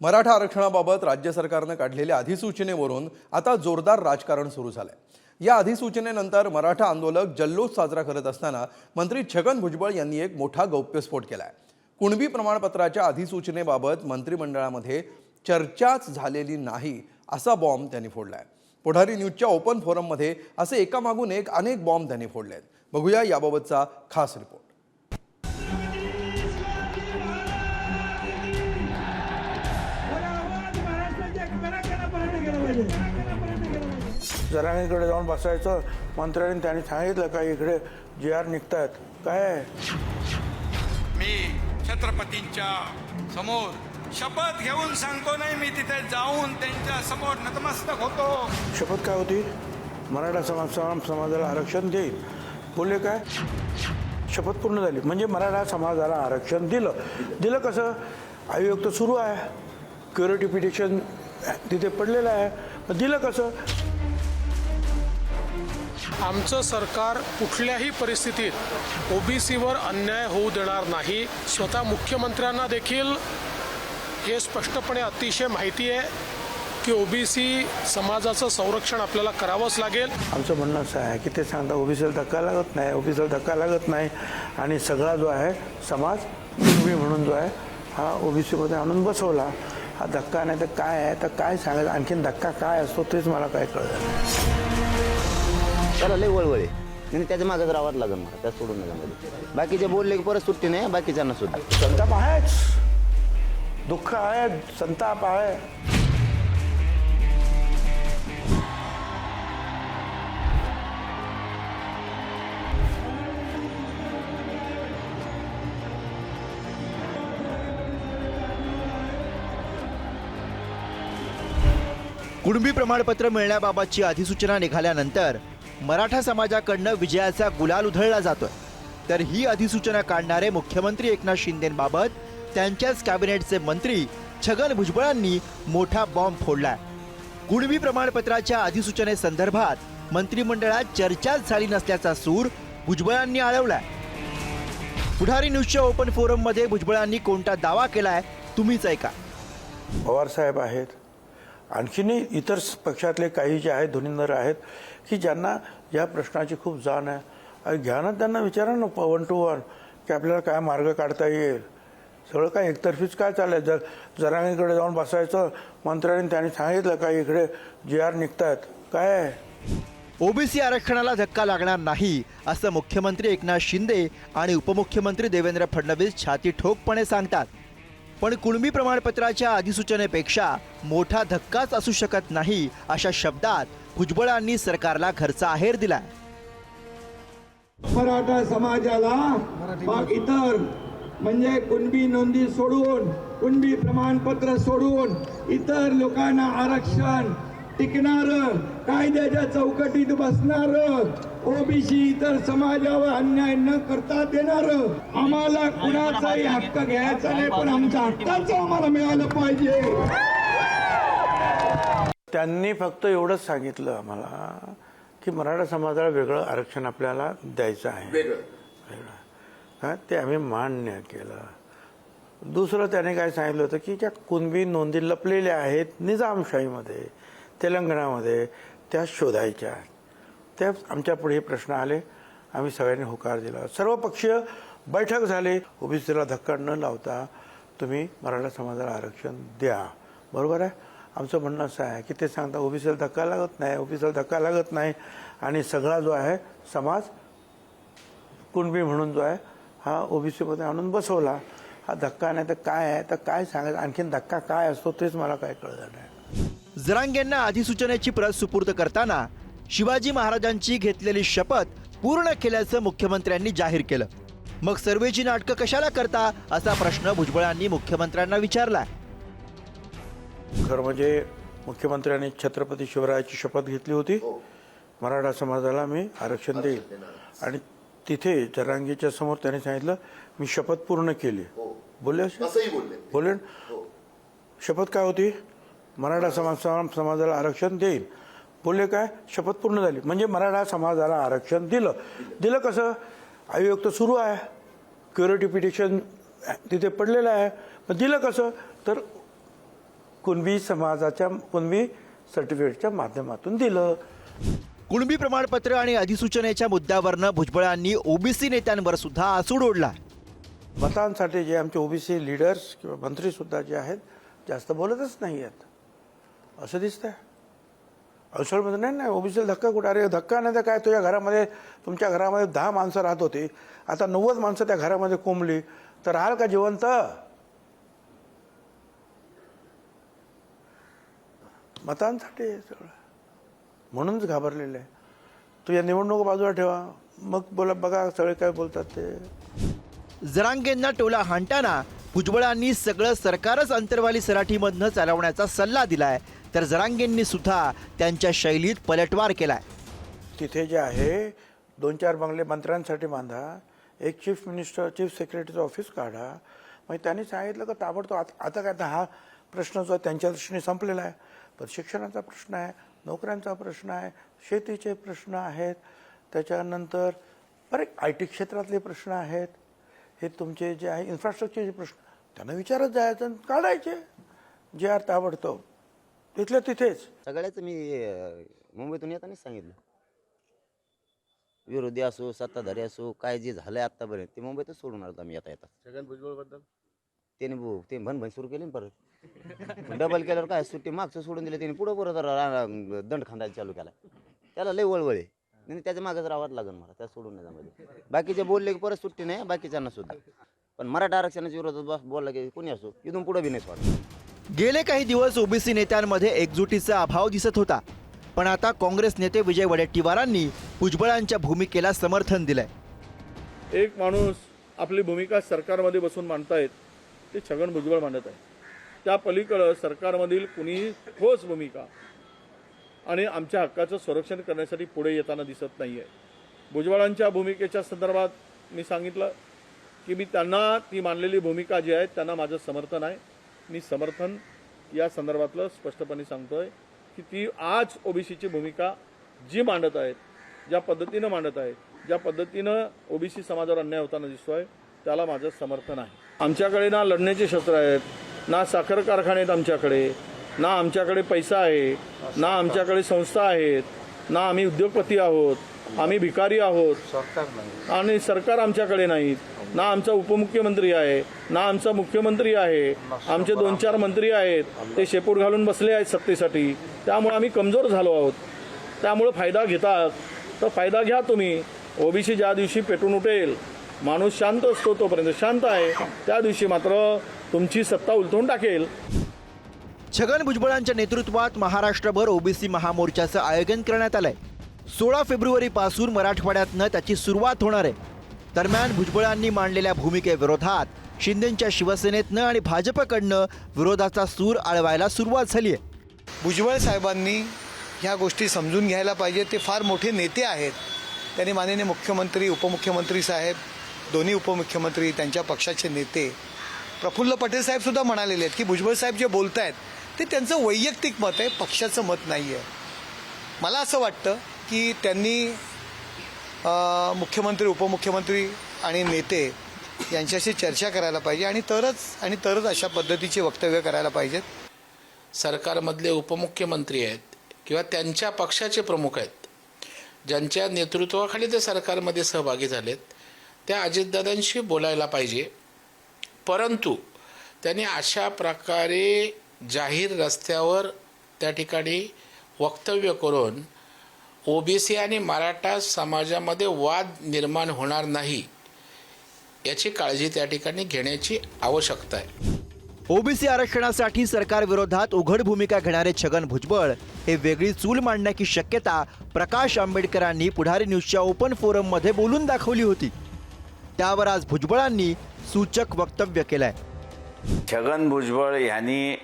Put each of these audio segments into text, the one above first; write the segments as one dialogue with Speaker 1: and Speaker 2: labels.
Speaker 1: मराठा आरक्षणाबाबत राज्य सरकारनं काढलेल्या अधिसूचनेवरून आता जोरदार राजकारण सुरू झालंय. या अधिसूचनेनंतर मराठा आंदोलक जल्लोष साजरा करत असताना मंत्री छगन भुजबळ यांनी एक मोठा गौप्यस्फोट केलाय. कुणबी प्रमाणपत्राच्या अधिसूचनेबाबत मंत्रिमंडळामध्ये चर्चाच झालेली नाही असा बॉम्ब त्यांनी फोडलाय. पुढारी न्यूजच्या ओपन फोरममध्ये असे एकामागून एक अनेक बॉम्ब त्यांनी फोडले आहेत बघूया याबाबतचा खास रिपोर्ट
Speaker 2: जरांगीकडे जाऊन बसायचं. मंत्र्यांनी त्यांनी सांगितलं का इकडे जे आर निघतायत. काय?
Speaker 3: मी छत्रपतींच्या समोर शपथ घेऊन सांगतो नाही मी तिथे जाऊन त्यांच्यासमोर नतमस्तक होतो.
Speaker 2: शपथ काय होती? मराठा समाज समाज- समाजाला आरक्षण देईल बोलले काय? शपथ पूर्ण झाली. म्हणजे मराठा समाजाला आरक्षण दिलं. दिलं कसं? आयोग तर सुरू आहे. क्युरिटी पिटिशन तिथे पडलेलं आहे. दिलं कसं?
Speaker 4: आमचं सरकार कुठल्याही परिस्थितीत ओबीसीवर अन्याय होऊ देणार नाही. स्वतः मुख्यमंत्र्यांना देखील हे स्पष्टपणे अतिशय माहिती आहे की ओबीसी समाजाचं संरक्षण आपल्याला करावंच लागेल.
Speaker 2: आमचं म्हणणं असं आहे की ते सांगता ओबीसीला धक्का लागत नाही ओबीसीला धक्का लागत नाही आणि सगळा जो आहे समाज कुटुंबी म्हणून जो आहे हा ओबीसीमध्ये आणून बसवला. हा धक्का नाही तर काय आहे? तर काय सांगायचं? आणखीन धक्का काय असतो तेच मला काय कळलं
Speaker 5: त्याला लय वळवळ. आहे आणि त्याच्या मागच राहावंच लागेल मला त्या सोडून नका बाकीचे बोलले की परत सुट्टी नाही बाकीच्यांना सुद्धा
Speaker 2: संताप आहेच. दुःख आहे संताप आहे.
Speaker 6: कुणबी प्रमाणपत्र मिळण्याबाबतची अधिसूचना निघाल्यानंतर मराठा समाजाकडनं विजयाचा गुलाल उधळला जातोय. तर ही अधिसूचना काढणारे मुख्यमंत्री एकनाथ शिंदेबाबत त्यांच्याच कॅबिनेटचे मंत्री छगन भुजबळांनी मोठा बॉम्ब फोडलाय. कुणबी प्रमाणपत्राच्या अधिसूचनेसंदर्भात मंत्रिमंडळात चर्चाच झाली नसल्याचा सूर भुजबळांनी आळवलाय. पुढारी न्यूजच्या ओपन फोरममध्ये भुजबळांनी कोणता दावा केलाय तुम्हीच ऐका.
Speaker 2: पवारसाहेब आहेत. आणखीनही इतर पक्षातले काही जे आहेत धुनींदर आहेत की ज्यांना या प्रश्नाची खूप जाण आहे. आणि घ्या ना त्यांना विचारा ना वन टू वन की आपल्याला काय मार्ग काढता येईल? सगळं काय एकतर्फीच काय चाललंय? जर जरांगीकडे जाऊन बसायचं मंत्र्यांनी त्यांनी सांगितलं का इकडे जे आर निघतायत काय आहे?
Speaker 6: ओबीसी आरक्षणाला धक्का लागणार नाही असं मुख्यमंत्री एकनाथ शिंदे आणि उपमुख्यमंत्री देवेंद्र फडणवीस छाती ठोकपणे सांगतात. पण कुणबी प्रमाणपत्राच्या अधिसूचनेपेक्षा मोठा धक्काच असू शकत नाही अशा शब्दात भुजबळांनी सरकारला घरचा आहेर दिला
Speaker 7: मराठा समाजाला इतर म्हणजे कुणबी नोंदी सोडून कुणबी प्रमाणपत्र सोडून इतर लोकांना आरक्षण टिकणार कायद्याच्या चौकटीत बसणार ओबीसी इतर समाजावर अन्याय न करता देणार. आम्हाला कुणाचाही हक्क घ्यायचा नाही पण आमच्या हक्काचं आम्हाला मिळालं पाहिजे.
Speaker 2: त्यांनी फक्त एवढंच सांगितलं आम्हाला की मराठा समाजाला वेगळं आरक्षण आपल्याला द्यायचं आहे. वेगळं. हा ते आम्ही मान्य केलं. दुसरं त्याने काय सांगितलं होतं की ज्या कुणबी नोंदी लपलेल्या आहेत निजामशाहीमध्ये तेलंगणामध्ये त्या शोधायच्या. त्या आमच्या पुढे हे प्रश्न आले. आम्ही सगळ्यांनी होकार दिला. सर्व पक्षीय बैठक झाली. ओबीसीला धक्का न लावता तुम्ही मराठा समाजाला आरक्षण द्या. बरोबर आहे? आमचं म्हणणं असं आहे की ते सांगता ओबीसीला धक्का लागत नाही ओबीसीला धक्का लागत नाही आणि सगळा जो आहे समाज कुणबी म्हणून जो आहे हा ओबीसीमध्ये आणून बसवला. हा धक्का नाही तर काय आहे? तर काय सांगायचं? आणखीन धक्का काय असतो तेच मला काय कळलं नाही.
Speaker 6: जरांगेंना अधिसूचनेची प्रत सुपूर्द करताना शिवाजी महाराजांची घेतलेली शपथ पूर्ण केल्याचं मुख्यमंत्र्यांनी जाहीर केलं. मग सर्वेची नाटकं कशाला करता असा प्रश्न भुजबळांनी मुख्यमंत्र्यांना विचारला.
Speaker 2: खरं म्हणजे मुख्यमंत्र्यांनी छत्रपती शिवरायाची शपथ घेतली होती. मराठा समाजाला मी आरक्षण देईल. आणि तिथे जरांगीच्या समोर त्यांनी सांगितलं मी शपथ पूर्ण केली. बोलले असे? बोलले. ना? शपथ काय होती? मराठा समाज समाज- समाजाला आरक्षण देईल. बोलले काय? शपथ पूर्ण झाली. म्हणजे मराठा समाजाला आरक्षण दिलं. दिलं कसं? आयोग तर सुरू आहे. क्युरिटी पिटिशन तिथे पडलेलं आहे. मग दिलं कसं? तर कुणबी समाजाच्या कुणबी सर्टिफिकेटच्या माध्यमातून दिलं.
Speaker 6: कुणबी प्रमाणपत्र आणि अधिसूचनेच्या मुद्द्यावरनं भुजबळांनी ओबीसी नेत्यांवर सुद्धा आसूड ओढला.
Speaker 2: मतांसाठी जे आमचे ओबीसी लीडर्स किंवा मंत्री सुद्धा जे आहेत जास्त बोलतच नाही आहेत. असं दिसतंय. अवसरमध्ये म्हणजे नाही नाही ओबीसी धक्का कुठे? अरे धक्का नाही तर काय? तुझ्या घरामध्ये तुमच्या घरामध्ये दहा माणसं राहत होती. आता नव्वद माणसं त्या घरामध्ये कोंबली. तर राहाल का जिवंत? मतांसाठी सगळं. म्हणूनच घाबरलेलं आहे. तुझ्या निवडणूक बाजूला ठेवा. मग बोला बघा सगळे काय बोलतात ते.
Speaker 6: जरांगेंना टोला हाणताना भुजबळांनी सगळं सरकारच अंतरवाली सराठीमधनं चालवण्याचा सल्ला दिलाय. तर जरांगेंनी सुद्धा त्यांच्या शैलीत पलटवार केलाय.
Speaker 2: तिथे जे आहे दोन चार बंगले मंत्र्यांसाठी बांधा एक चीफ मिनिस्टर चीफ सेक्रेटरीचं ऑफिस काढा. मग त्यांनी सांगितलं का ताबडतोब आता आता काय आता हा प्रश्न जो आहे त्यांच्या दृष्टीने संपलेला आहे. पण शिक्षणाचा प्रश्न आहे नोकऱ्यांचा प्रश्न आहे शेतीचे प्रश्न आहेत. त्याच्यानंतर बरे आय टी क्षेत्रातले प्रश्न आहेत. हे तुमचे जे आहे इन्फ्रास्ट्रक्चरचे प्रश्न त्यांना विचारत जायचं आणि काढायचे. जे आर ताबडतोब. तिथल्या तिथेच.
Speaker 5: सगळ्याच मी अं, मुंबईतून येतानाच सांगितलं. विरोधी असो सत्ताधारी असो काय जे झालंय आतापर्यंत ते मुंबईतच सोडून आलो आम्ही येता येता छगन भुजबळबद्दल त्याने बो- ते भन भन सुरू केली ना परत. डबल केल्यावर काय सुट्टी मागचं सोडून दिलं त्याने पुढं परत रा- रा- दंड खांदायला चालू केला. त्याला लय वळवळ आहे. नाही त्याच्या मागच राहावंच लागेल मला त्या सोडून नाही जमायचं. बाकीचे बोलले की परत सुट्टी नाही बाकीच्यांना सुद्धा. पण मराठा आरक्षणाच्या विरोधात बस बोलला की कोणी असो इथून पुढं बी नाही सोडणार.
Speaker 6: गेले काही दिवस ओबीसी नेत्यांमध्ये एकजुटीचा अभाव दिसत होता. पण आता काँग्रेस नेते विजय वडेट्टीवारांनी भुजबळांच्या भूमिकेला समर्थन दिलंय.
Speaker 8: एक माणूस आपली भूमिका सरकारमध्ये बसून मांडतायत ते छगन भुजबळ मांडत आहे त्या पलीकडं सरकारमधील कुणीही ठोस भूमिका आणि आमच्या हक्काचं संरक्षण करण्यासाठी पुढे येताना दिसत नाही आहे भुजबळांच्या भूमिकेच्या संदर्भात मी सांगितलं की मी त्यांना ती मांडलेली भूमिका जी आहे त्यांना माझं समर्थन आहे. मी समर्थन या संदर्भातलं स्पष्टपणे सांगतोय की ती आज ओबीसीची भूमिका जी मांडत आहेत ज्या पद्धतीनं मांडत आहेत ज्या पद्धतीनं ओबीसी समाजावर अन्याय होताना दिसतोय त्याला माझं समर्थन आहे. आमच्याकडे ना लढण्याचे शस्त्र आहेत ना साखर कारखाने आहेत आमच्याकडे ना आमच्याकडे पैसा आहे ना आमच्याकडे संस्था आहेत ना आम्ही उद्योगपती आहोत आम्ही भिकारी आहोत. आणि सरकार आमच्याकडे नाहीत. ना आमचा उपमुख्यमंत्री आहे ना आमचा मुख्यमंत्री आहे आमचे दोन चार मंत्री आहेत. ते शेपूट घालून बसले आहेत सत्तेसाठी त्यामुळे आम्ही कमजोर झालो आहोत. त्यामुळे फायदा घेतात. तर फायदा घ्या तुम्ही. ओबीसी ज्या दिवशी पेटून उठेल माणूस शांत असतो तोपर्यंत शांत आहे. त्या दिवशी मात्र तुमची सत्ता उलथून टाकेल.
Speaker 6: छगन भुजबळांच्या नेतृत्वात महाराष्ट्रभर ओबीसी महामोर्चाचं आयोजन करण्यात आलंय. सोळा फेब्रुवारीपासून मराठवाड्यातनं त्याची सुरुवात होणार आहे. दरम्यान भुजबळांनी मांडलेल्या भूमिकेविरोधात शिंदेच्या शिवसेनेतनं आणि भाजपकडनं विरोधाचा सूर आळवायला सुरुवात झाली आहे.
Speaker 9: भुजबळ साहेबांनी ह्या गोष्टी समजून घ्यायला पाहिजे. ते फार मोठे नेते आहेत. त्यांनी माननीय मुख्यमंत्री उपमुख्यमंत्री साहेब दोन्ही उपमुख्यमंत्री त्यांच्या पक्षाचे नेते प्रफुल्ल पटेल साहेबसुद्धा म्हणालेले आहेत की भुजबळ साहेब जे बोलत आहेत ते त्यांचं वैयक्तिक मत आहे पक्षाचं मत नाही आहे मला असं वाटतं की त्यांनी मुख्यमंत्री उपमुख्यमंत्री आणि नेते यांच्याशी चर्चा करायला पाहिजे आणि तरच आणि तरच अशा पद्धतीची वक्तव्य करायला पाहिजेत.
Speaker 10: सरकारमधले उपमुख्यमंत्री आहेत किंवा त्यांच्या पक्षाचे प्रमुख आहेत ज्यांच्या नेतृत्वाखाली ते सरकारमध्ये सहभागी झालेत त्या अजितदादांशी बोलायला पाहिजे. परंतु त्यांनी अशा प्रकारे जाहीर रस्त्यावर त्या ठिकाणी वक्तव्य करून ओबीसी आणि मराठा समाजामध्ये वाद निर्माण होणार नाही याची काळजी त्या ठिकाणी घेण्याची आवश्यकता आहे.
Speaker 6: ओबीसी आरक्षणासाठी सरकार विरोधात उघड भूमिका घेणारे छगन भुजबळ हे वेगळी चूल मांडण्याची शक्यता प्रकाश आंबेडकरांनी पुढारी न्यूजच्या ओपन फोरममध्ये बोलून दाखवली होती. त्यावर आज भुजबळांनी सूचक वक्तव्य केलंय.
Speaker 11: छगन भुजबळ यांनी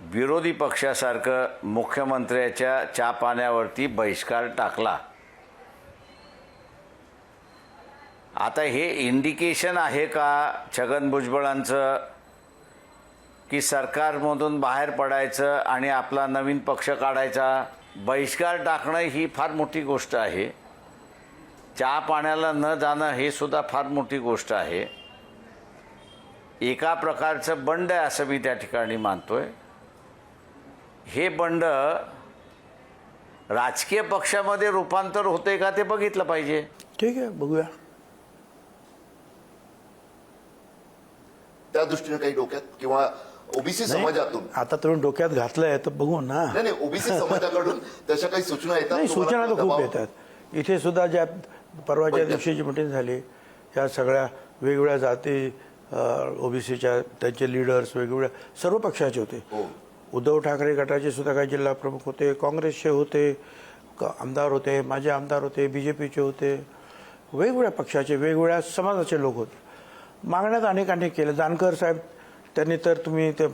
Speaker 11: विरोधी पक्षासारखं मुख्यमंत्र्याच्या चा पाण्यावरती बहिष्कार टाकला. आता हे इंडिकेशन आहे का छगन भुजबळांचं? की सरकारमधून बाहेर पडायचं आणि आपला नवीन पक्ष काढायचा? बहिष्कार टाकणं ही फार मोठी गोष्ट आहे. चहा पाण्याला न जाणं हे सुद्धा फार मोठी गोष्ट आहे. एका प्रकारचं बंड आहे असं मी त्या ठिकाणी मानतोय. हे बंड राजकीय पक्षामध्ये रूपांतर होते का ते बघितलं पाहिजे.
Speaker 2: ठीक आहे बघूया.
Speaker 12: त्या दृष्टीने काही डोक्यात किंवा ओबीसी समाजातून
Speaker 2: आता तुम्ही डोक्यात घातलंय तर बघू ना.
Speaker 12: नाही नाही ओबीसी समाजाकडून तशा काही सूचना येतात
Speaker 2: नाही सूचना तर खूप येतात. इथे सुद्धा ज्या परवाच्या दिवशीची मिटिंग झाली ह्या सगळ्या वेगवेगळ्या जाती ओबीसीच्या त्यांचे लीडर्स वेगवेगळ्या सर्व पक्षाचे होते.
Speaker 12: हो.
Speaker 2: उद्धव ठाकरे गटाचे सुद्धा काही जिल्हा प्रमुख होते काँग्रेसचे होते आमदार होते माझे आमदार होते बी जे पीचे होते वेगवेगळ्या पक्षाचे वेगवेगळ्या समाजाचे लोक होते. मागण्यात अनेक अनेक केलं. जानकर साहेब त्यांनी तर तुम्ही ते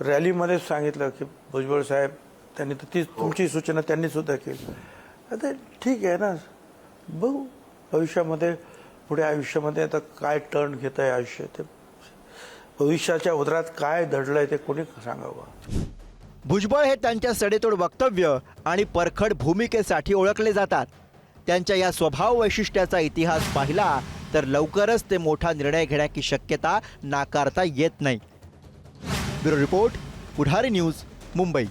Speaker 2: रॅलीमध्येच सांगितलं की भुजबळ साहेब त्यांनी तर ती तुमची सूचना त्यांनी सुद्धा केली. आता ठीक आहे ना. बघू. भविष्यामध्ये पुढे आयुष्यामध्ये आता काय टर्न घेत आहे आयुष्य ते भविष्याच्या उदरात काय दडलंय ते कोणी सांगावं?
Speaker 6: भुजबळ हे त्यांच्या सडेतोड वक्तव्य आणि परखड भूमिकेसाठी ओळखले जातात. त्यांच्या या स्वभाव वैशिष्ट्याचा इतिहास पाहिला तर लवकरच ते मोठा निर्णय घेण्याची शक्यता नाकारता येत नाही. Bureau report Pudhari news Mumbai.